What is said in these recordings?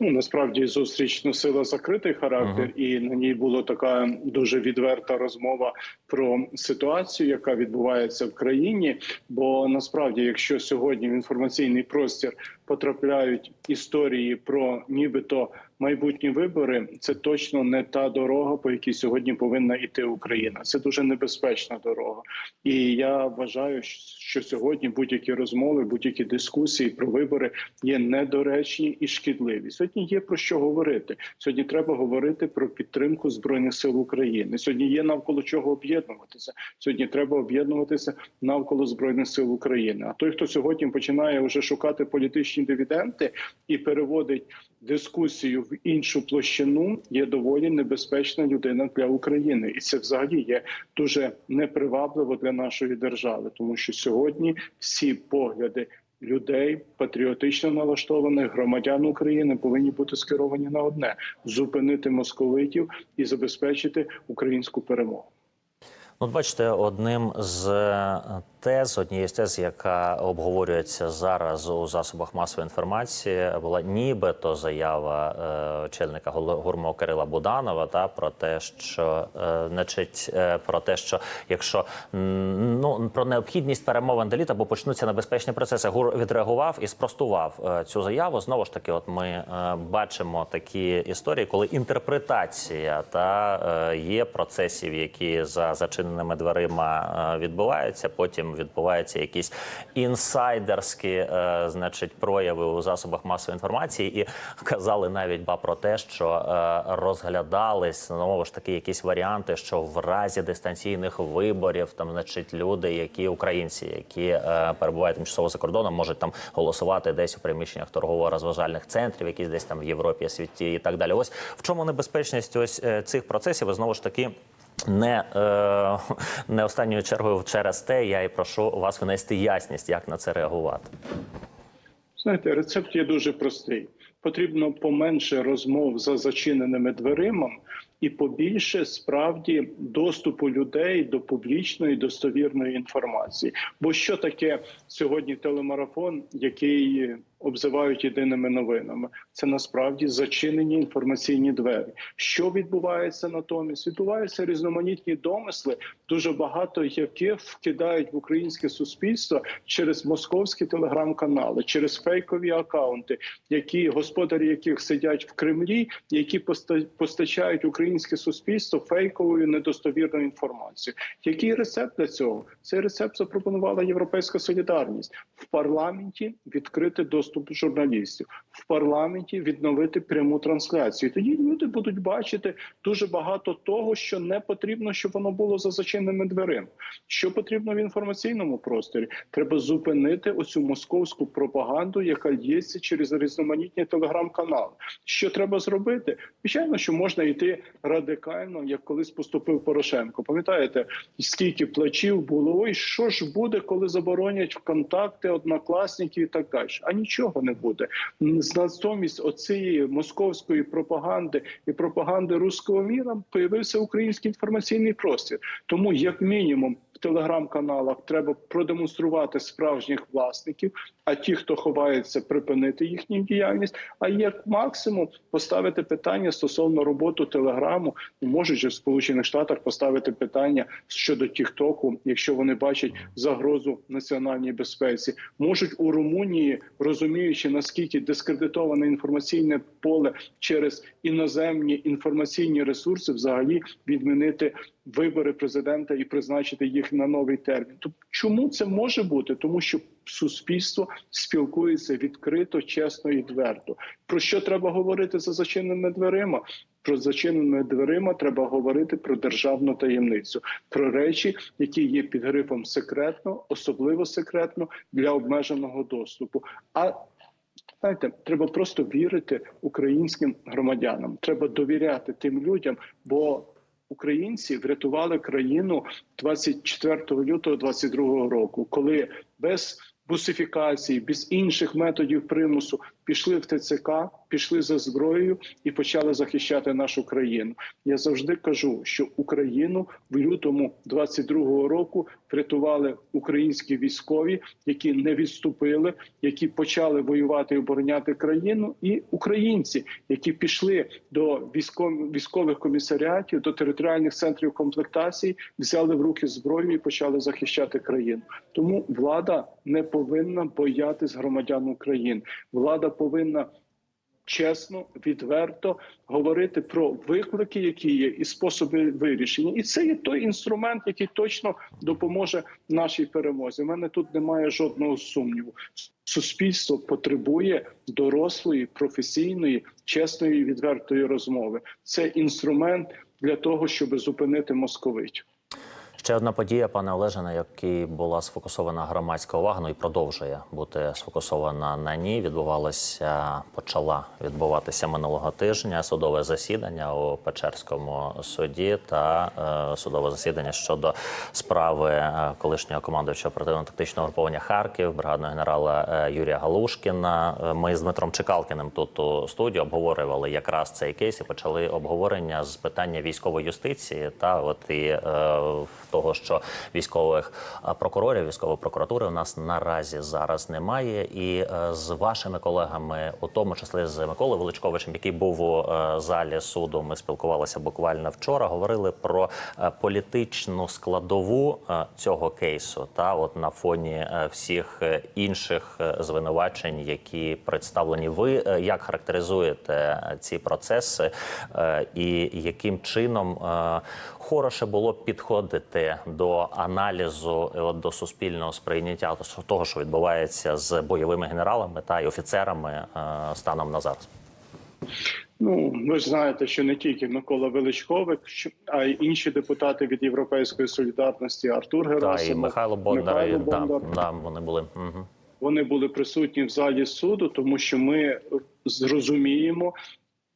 Ну насправді зустріч носила закритий характер, і на ній була така дуже відверта розмова про ситуацію, яка відбувається в країні. Бо насправді, якщо сьогодні в інформаційний простір потрапляють історії про нібито майбутні вибори, це точно не та дорога, по якій сьогодні повинна йти Україна. Це дуже небезпечна дорога. І я вважаю, що сьогодні будь-які розмови, будь-які дискусії про вибори є недоречні і шкідливі. Сьогодні є про що говорити. Сьогодні треба говорити про підтримку збройних сил України. Сьогодні є навколо чого об'єднуватися. Сьогодні треба об'єднуватися навколо збройних сил України. А той, хто сьогодні починає вже шукати політичні дивіденди і переводить дискусію в іншу площину, є доволі небезпечна людина для України, і це взагалі є дуже непривабливо для нашої держави, тому що сьогодні всі погляди. Людей патріотично налаштованих громадян України повинні бути скеровані на одне: зупинити московитів і забезпечити українську перемогу. Ну, от бачите, одним з е, тез, однією з тез, яка обговорюється зараз у засобах масової інформації, була нібито заява е, очільника гурмо Кирила Буданова та про те, що е, значить, е, про те, що якщо ну про необхідність перемовин до літа, почнуться небезпечні процеси. Гур відреагував і спростував е, цю заяву. Знову ж таки, от ми е, бачимо такі історії, коли інтерпретація та е, є процесів, які за зачиненими дверима е, відбуваються. Потім відбуваються якісь інсайдерські, е, значить, прояви у засобах масової інформації, і казали навіть ба про те, що е, розглядались знову ж таки якісь варіанти, що в разі дистанційних виборів там, значить, люди, які українці, які е, перебувають тимчасово за кордоном, можуть там голосувати десь у приміщеннях торгово-розважальних центрів, якісь десь там в Європі, світі і так далі. Ось в чому небезпечність ось цих процесів і знову ж таки. Не, е, не останньою чергою через те я і прошу вас внести ясність, як на це реагувати. Знаєте, рецепт є дуже простий. Потрібно поменше розмов за зачиненими дверима і побільше справді доступу людей до публічної достовірної інформації. Бо що таке сьогодні телемарафон, який обзивають єдиними новинами? Це насправді зачинені інформаційні двері. Що відбувається натомість? Відбуваються різноманітні домисли, дуже багато яких вкидають в українське суспільство через московські телеграм-канали, через фейкові акаунти, які господарі яких сидять в Кремлі, які поста- постачають українське суспільство фейковою недостовірною інформацією. Який рецепт для цього? Цей рецепт запропонувала Європейська солідарність в парламенті відкрити доступ журналістів, в парламенті відновити пряму трансляцію. Тоді люди будуть бачити дуже багато того, що не потрібно, щоб воно було за зачиненими дверима. Що потрібно в інформаційному просторі? Треба зупинити оцю московську пропаганду, яка лється через різноманітні телеграм-канали. Що треба зробити? Звичайно, що можна йти радикально, як колись поступив Порошенко. Пам'ятаєте, скільки плачів було? Ой, що ж буде, коли заборонять ВКонтакти, однокласників і так далі? А нічого не буде. Натомість оцієї московської пропаганди і пропаганди руського міра появився український інформаційний простір. Тому, як мінімум, телеграм-каналах треба продемонструвати справжніх власників, а ті, хто ховається, припинити їхню діяльність. А як максимум поставити питання стосовно роботи телеграму, можуть в Сполучених Штатах поставити питання щодо Тіктоку, якщо вони бачать загрозу національній безпеці, можуть у Румунії, розуміючи наскільки дискредитоване інформаційне поле через іноземні інформаційні ресурси, взагалі відмінити вибори президента і призначити їх на новий термін. То чому це може бути? Тому що суспільство спілкується відкрито, чесно і відверто. Про що треба говорити за зачиненими дверима? Про зачиненими дверима треба говорити про державну таємницю, про речі, які є під грифом секретно, особливо секретно для обмеженого доступу. А Знаєте, треба просто вірити українським громадянам. Треба довіряти тим людям, бо українці врятували країну 24 лютого 22 року, коли без бусифікації, без інших методів примусу пішли в ТЦК, пішли за зброєю і почали захищати нашу країну. Я завжди кажу, що Україну в лютому 22-го року врятували українські військові, які не відступили, які почали воювати і обороняти країну, і українці, які пішли до військових комісаріатів, до територіальних центрів комплектації, взяли в руки зброю і почали захищати країну. Тому влада не повинна боятись громадян України. Влада повинна чесно, відверто говорити про виклики, які є, і способи вирішення. І це є той інструмент, який точно допоможе нашій перемозі. У мене тут немає жодного сумніву. Суспільство потребує дорослої, професійної, чесної, відвертої розмови. Це інструмент для того, щоб зупинити московитів. Ще одна подія, пане Олеже, на якій була сфокусована громадська увага, ну і продовжує бути сфокусована на ній. Відбувалося, почала відбуватися минулого тижня судове засідання у Печерському суді та е, судове засідання щодо справи е, колишнього командувача оперативно-тактичного груповання Харків, бригадного генерала е, Юрія Галушкіна. Е, Ми з Дмитром Чекалкіним тут у студії обговорювали якраз цей кейс і почали обговорення з питання військової юстиції та от і е, того, що військових е, прокурорів, військової прокуратури у нас наразі зараз немає. І е, з вашими колегами, у тому числі з Миколою Величковичем, який був у е, залі суду, ми спілкувалися буквально вчора. Говорили про політичну складову цього кейсу, та от на фоні всіх інших звинувачень, які представлені. Ви як характеризуєте ці процеси, і яким чином хороше було б до аналізу е, от, до суспільного сприйняття того, що відбувається з бойовими генералами та й офіцерами е, станом на зараз? Ну ви ж знаєте, що не тільки Микола Величковик, а й інші депутати від Європейської солідарності Артур Та і Михайло Бондар, Михайло і, да, да, вони були. Угу. Вони були присутні в залі суду, тому що ми зрозуміємо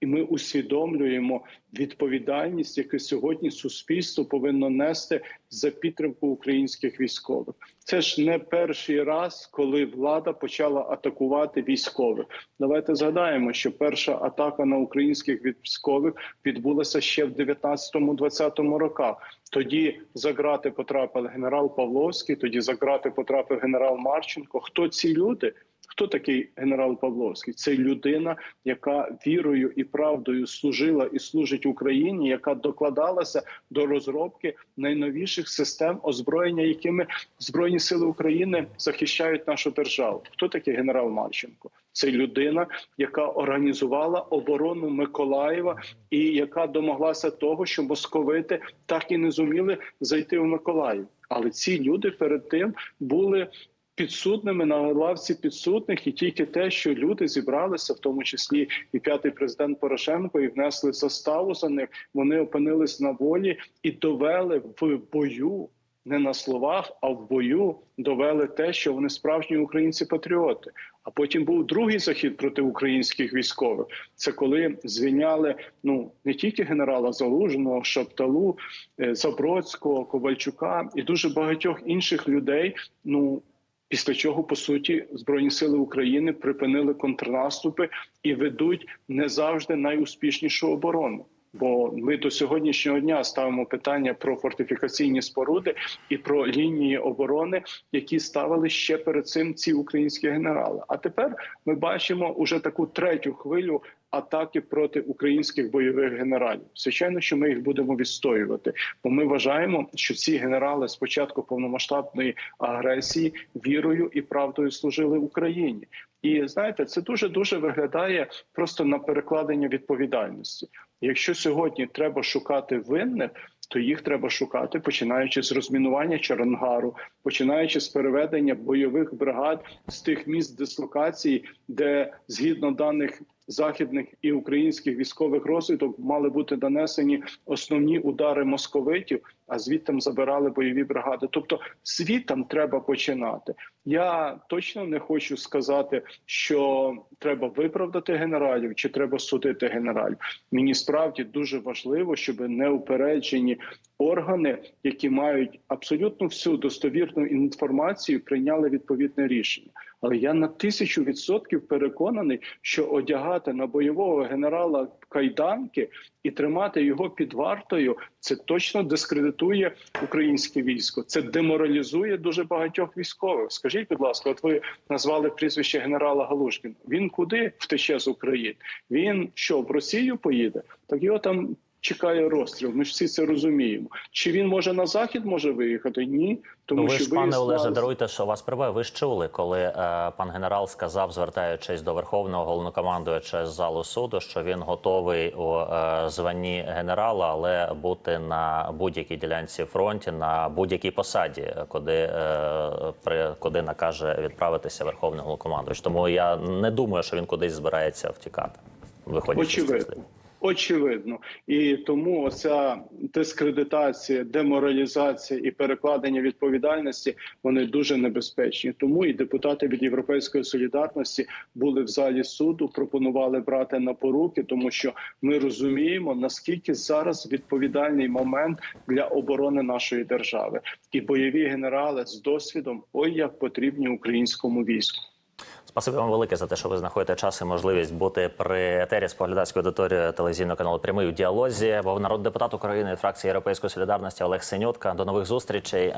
і ми усвідомлюємо відповідальність, яку сьогодні суспільство повинно нести за підтримку українських військових. Це ж не перший раз, коли влада почала атакувати військових. Давайте згадаємо, що перша атака на українських військових відбулася ще в 19-20 роках. Тоді за грати потрапив генерал Павловський, тоді за грати потрапив генерал Марченко. Хто ці люди? Хто такий генерал Павловський? Це людина, яка вірою і правдою служила і служить Україні, яка докладалася до розробки найновіших систем озброєння, якими збройні сили України захищають нашу державу. Хто такий генерал Марченко? Це людина, яка організувала оборону Миколаєва і яка домоглася того, що московити так і не зуміли зайти в Миколаїв. Але ці люди перед тим були підсудними на лавці підсудних, і тільки те, що люди зібралися, в тому числі і п'ятий президент Порошенко, і внесли заставу за них. Вони опинились на волі і довели в бою. Не на словах, а в бою довели те, що вони справжні українці-патріоти. А потім був другий захід проти українських військових. Це коли звільняли ну не тільки генерала Залужного, Шапталу, е, Забродського, Ковальчука і дуже багатьох інших людей. Ну Після чого по суті збройні сили України припинили контрнаступи і ведуть не завжди найуспішнішу оборону. Бо ми до сьогоднішнього дня ставимо питання про фортифікаційні споруди і про лінії оборони, які ставили ще перед цим ці українські генерали. А тепер ми бачимо уже таку третю хвилю атаки проти українських бойових генералів. Звичайно, що ми їх будемо відстоювати, бо ми вважаємо, що ці генерали з початку повномасштабної агресії вірою і правдою служили Україні. І знаєте, це дуже дуже виглядає просто на перекладення відповідальності. Якщо сьогодні треба шукати винних, то їх треба шукати, починаючи з розмінування Чарангару, починаючи з переведення бойових бригад з тих місць дислокації, де згідно даних західних і українських військових розвиток мали бути нанесені основні удари московитів, а звідтам забирали бойові бригади. Тобто звідтам треба починати. Я точно не хочу сказати, що треба виправдати генералів чи треба судити генералів. Мені справді дуже важливо, щоб неупереджені органи, які мають абсолютно всю достовірну інформацію, прийняли відповідне рішення. Але я на тисячу відсотків переконаний, що одягати на бойового генерала кайданки і тримати його під вартою, це точно дискредитує українське військо. Це деморалізує дуже багатьох військових. Скажіть, будь ласка, от ви назвали прізвище генерала Галушкін. Він куди втече з України? Він що в Росію поїде? Так його там. Чекає розстріл. Ми ж всі це розуміємо. Чи він може на захід може виїхати? Ні, тому Ну, ви що ж, пане Олеже, даруйте, що вас прибає. Ви ж чули, коли е, пан генерал сказав, звертаючись до верховного головнокомандуюча з залу суду, що він готовий у е, званні генерала, але бути на будь-якій ділянці фронті, на будь-якій посаді, куди, е, при, куди накаже відправитися верховний головнокомандуючий. Тому я не думаю, що він кудись збирається втікати. Виходячи Очевидно. Очевидно, і тому оця дискредитація, деморалізація і перекладення відповідальності вони дуже небезпечні. Тому і депутати від Європейської солідарності були в залі суду, пропонували брати на поруки, тому що ми розуміємо наскільки зараз відповідальний момент для оборони нашої держави, і бойові генерали з досвідом ой як потрібні українському війську. Спасибі вам велике за те, що ви знаходите час і можливість бути при етері з поглядацькою аудиторією телевізійного каналу Прямий у діалозі. Був народний депутат України фракції Європейської солідарності Олег Синютка. До нових зустрічей.